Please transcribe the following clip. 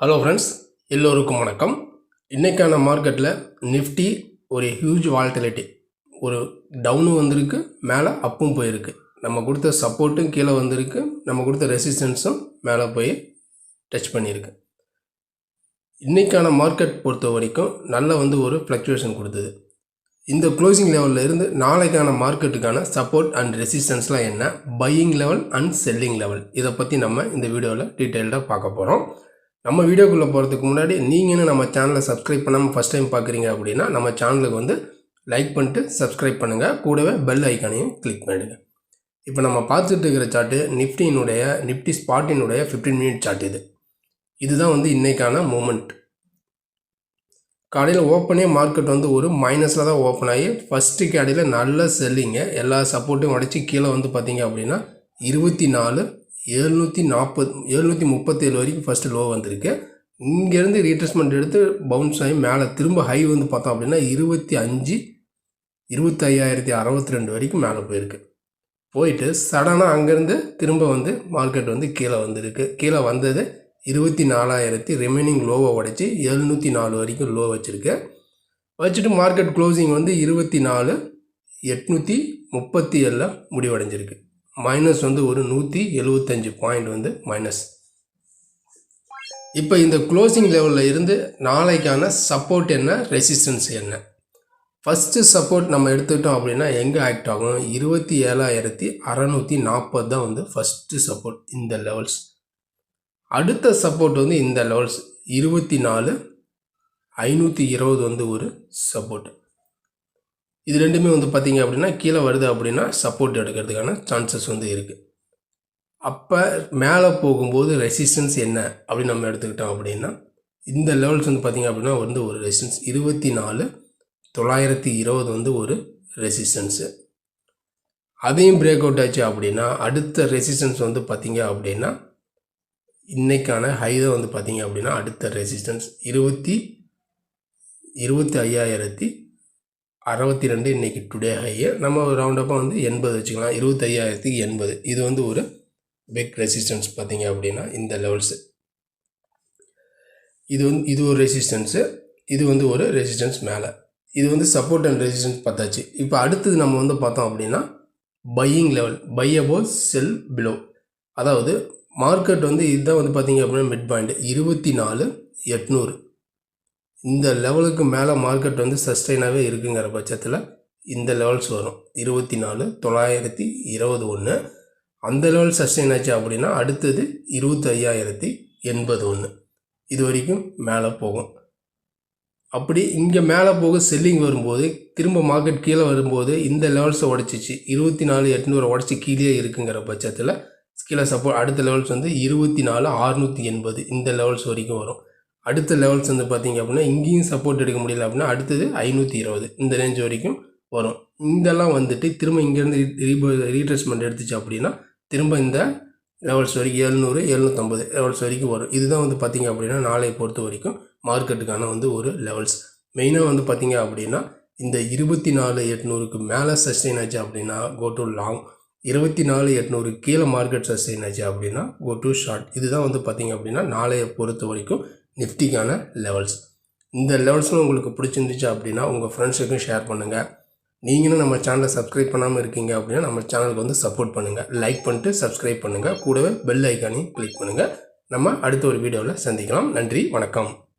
Hello friends எல்லோருக்கும் வணக்கம். இன்றைக்கான மார்க்கெட்டில் நிஃப்டி ஒரு ஹியூஜ் வால்டிலிட்டி ஒரு டவுனும் வந்திருக்கு மேலே அப்பும் போயிருக்கு. நம்ம கொடுத்த சப்போர்ட்டும் கீழே வந்திருக்கு நம்ம கொடுத்த ரெசிஸ்டன்ஸும் மேலே போய் டச் பண்ணியிருக்கு. இன்றைக்கான மார்க்கெட் பொறுத்த வரைக்கும் நல்ல வந்து ஒரு ஃப்ளக்சுவேஷன் கொடுத்தது. இந்த க்ளோசிங் லெவலில் இருந்து நாளைக்கான மார்க்கெட்டுக்கான சப்போர்ட் அண்ட் ரெசிஸ்டன்ஸ்லாம் என்ன? Buying level and selling level இதை பற்றி நம்ம இந்த வீடியோவில் டீட்டெயில்டாக பார்க்க போகிறோம் நம்ம வீடியோக்குள்ளே போகிறதுக்கு முன்னாடி நீங்கள் இன்னும் நம்ம சேனலை சப்ஸ்கிரைப் பண்ணாமல் ஃபஸ்ட் டைம் பார்க்குறீங்க அப்படின்னா நம்ம சேனலுக்கு வந்து லைக் பண்ணிட்டு சப்ஸ்கிரைப் பண்ணுங்கள் கூடவே பெல் ஐக்கானையும் கிளிக் பண்ணிடுங்க. இப்போ நம்ம பார்த்துட்டு இருக்கிற சார்ட்டு நிஃப்டியினுடைய நிஃப்டி ஸ்பாட்டினுடைய ஃபிஃப்டீன் மினிட் சார்ட் இது. இதுதான் வந்து இன்றைக்கான மூமெண்ட் காலையில் ஓப்பனே மார்க்கெட் வந்து ஒரு மைனஸில் தான் ஓப்பன் ஆகி ஃபஸ்ட்டு கேடையில் நல்ல செல்லிங்க எல்லா சப்போர்ட்டையும் உடச்சி கீழே வந்து பார்த்தீங்க அப்படின்னா இருபத்தி நாலு எழுநூற்றி நாற்பது எழுநூற்றி முப்பத்தேழு வரைக்கும் ஃபஸ்ட்டு லோ வந்திருக்கு. இங்கேருந்து ரீட்ரெஸ்மெண்ட் எடுத்து பவுன்ஸ் ஆகி மேலே திரும்ப ஹை வந்து பார்த்தோம் அப்படின்னா இருபத்தி அஞ்சு இருபத்தையாயிரத்தி அறுபத்தி ரெண்டு வரைக்கும் மேலே போயிருக்கு. போயிட்டு சடனாக அங்கேருந்து திரும்ப வந்து மார்க்கெட் வந்து கீழே வந்திருக்கு. கீழே வந்தது இருபத்தி நாலாயிரத்தி ரிமைனிங் லோவை உடைச்சி எழுநூற்றி நாலு வரைக்கும் லோ வச்சுருக்கு. வச்சுட்டு மார்க்கெட் க்ளோசிங் வந்து இருபத்தி நாலு எட்நூற்றி முப்பத்தி ஏழில் முடிவடைஞ்சிருக்கு. மைனஸ் வந்து ஒரு நூற்றி எழுபத்தஞ்சு பாயிண்ட் வந்து மைனஸ் இப்போ இந்த க்ளோசிங் லெவலில் இருந்து நாளைக்கான சப்போர்ட் என்ன? ரெசிஸ்டன்ஸ் என்ன? ஃபஸ்ட்டு சப்போர்ட் நம்ம எடுத்துக்கிட்டோம் அப்படின்னா எங்கே ஆக்ட் ஆகும்? இருபத்தி ஏழாயிரத்தி அறநூற்றி நாற்பது தான் வந்து ஃபஸ்ட்டு சப்போர்ட் இந்த லெவல்ஸ் அடுத்த சப்போர்ட் வந்து இந்த லெவல்ஸ் இருபத்தி நாலு ஐநூற்றி இருபது வந்து ஒரு சப்போர்ட் இது ரெண்டுமே வந்து பார்த்திங்க அப்படின்னா கீழே வருது அப்படின்னா சப்போர்ட் எடுக்கிறதுக்கான சான்சஸ் வந்து இருக்குது அப்போ மேலே போகும்போது ரெசிஸ்டன்ஸ் என்ன அப்படின்னு நம்ம எடுத்துக்கிட்டோம் அப்படின்னா இந்த லெவல்ஸ் வந்து பார்த்திங்க அப்படின்னா வந்து ஒரு ரெசிஸ்டன்ஸ் இருபத்தி நாலு தொள்ளாயிரத்தி இருபது வந்து ஒரு ரெசிஸ்டன்ஸு அதையும் பிரேக் அவுட் ஆச்சு அப்படின்னா அடுத்த ரெசிஸ்டன்ஸ் வந்து பார்த்திங்க அப்படின்னா இன்றைக்கான ஹை தான் வந்து பார்த்திங்க அப்படின்னா அடுத்த ரெசிஸ்டன்ஸ் இருபத்தி இருபத்தி ஐயாயிரத்தி அறுபத்தி ரெண்டு இன்றைக்கி டுடே ஹையர் நம்ம ரவுண்டப்பாக வந்து எண்பது வச்சுக்கலாம். இருபத்தையாயிரத்துக்கு எண்பது. இது வந்து ஒரு பிக் ரெசிஸ்டன்ஸ் பார்த்தீங்க அப்படின்னா இந்த லெவல்ஸு இது வந்து இது ஒரு ரெசிஸ்டன்ஸு இது வந்து ஒரு ரெசிஸ்டன்ஸ் மேலே. இது வந்து சப்போர்ட் அண்ட் ரெசிஸ்டன்ஸ் பார்த்தாச்சு. இப்போ அடுத்தது நம்ம வந்து பார்த்தோம் அப்படின்னா buying level buy above sell below அதாவது மார்க்கெட் வந்து இதுதான் வந்து பார்த்தீங்க அப்படின்னா மிட் பாயிண்ட் இருபத்தி நாலு எட்நூறு. இந்த லெவலுக்கு மேலே மார்க்கெட் வந்து சஸ்டைனாகவே இருக்குங்கிற பட்சத்தில் இந்த லெவல்ஸ் வரும். இருபத்தி நாலு தொள்ளாயிரத்தி இருபது ஒன்று அந்த லெவல் சஸ்டைன் ஆச்சு அப்படின்னா அடுத்தது இருபத்தி ஐயாயிரத்தி எண்பது ஒன்று இது வரைக்கும் மேலே போகும். அப்படி இங்கே மேலே போக செல்லிங் வரும்போது திரும்ப மார்க்கெட் கீழே வரும்போது இந்த லெவல்ஸை உடச்சிச்சு. இருபத்தி நாலு எட்நூறு உடச்சி கீழே இருக்குங்கிற பட்சத்தில் கீழே சப்போர்ட் அடுத்த லெவல்ஸ் வந்து இருபத்தி நாலு அறுநூற்றி எண்பது இந்த லெவல்ஸ் வரைக்கும் வரும். அடுத்த லெவல்ஸ் வந்து பார்த்திங்க அப்படின்னா இங்கேயும் சப்போர்ட் எடுக்க முடியல அப்படின்னா அடுத்தது ஐநூற்றி இருபது. இந்த ரேஞ்ச் வரைக்கும் வரும். இதெல்லாம் வந்துட்டு திரும்ப இங்கேருந்து ரீபோ ரீட்ரெஸ்மெண்ட் எடுத்துச்சு அப்படின்னா திரும்ப இந்த லெவல்ஸ் வரைக்கும் எழுநூறு எழுநூற்றம்பது லெவல்ஸ் வரைக்கும் வரும். இதுதான் வந்து பார்த்திங்க அப்படின்னா நாளை பொறுத்த வரைக்கும் மார்க்கெட்டுக்கான வந்து ஒரு லெவல்ஸ் மெயினாக வந்து பார்த்திங்க அப்படின்னா இந்த இருபத்தி நாலு எட்நூறுக்கு மேலே சஸ்டெயின் ஆச்சு அப்படின்னா கோ டு லாங் இருபத்தி நாலு எட்நூறு கீழே மார்க்கெட் சஸ்டெயின் ஆச்சு அப்படின்னா கோ டு ஷார்ட் இதுதான் வந்து பார்த்திங்க அப்படின்னா நாளைய பொறுத்த வரைக்கும் நிஃப்டிக்கான லெவல்ஸ் இந்த லெவல்ஸ்லாம் உங்களுக்கு பிடிச்சிருந்துச்சு அப்படின்னா உங்கள் ஃப்ரெண்ட்ஸுக்கும் ஷேர் பண்ணுங்கள் நீங்களும் நம்ம சேனலை சப்ஸ்கிரைப் பண்ணாமல் இருக்கீங்க அப்படின்னா நம்ம சேனலுக்கு வந்து சப்போர்ட் பண்ணுங்கள் லைக் பண்ணிட்டு சப்ஸ்கிரைப் பண்ணுங்கள் கூடவே பெல் ஐக்கானையும் கிளிக் பண்ணுங்கள் நம்ம அடுத்த ஒரு வீடியோவில் சந்திக்கலாம். நன்றி வணக்கம்.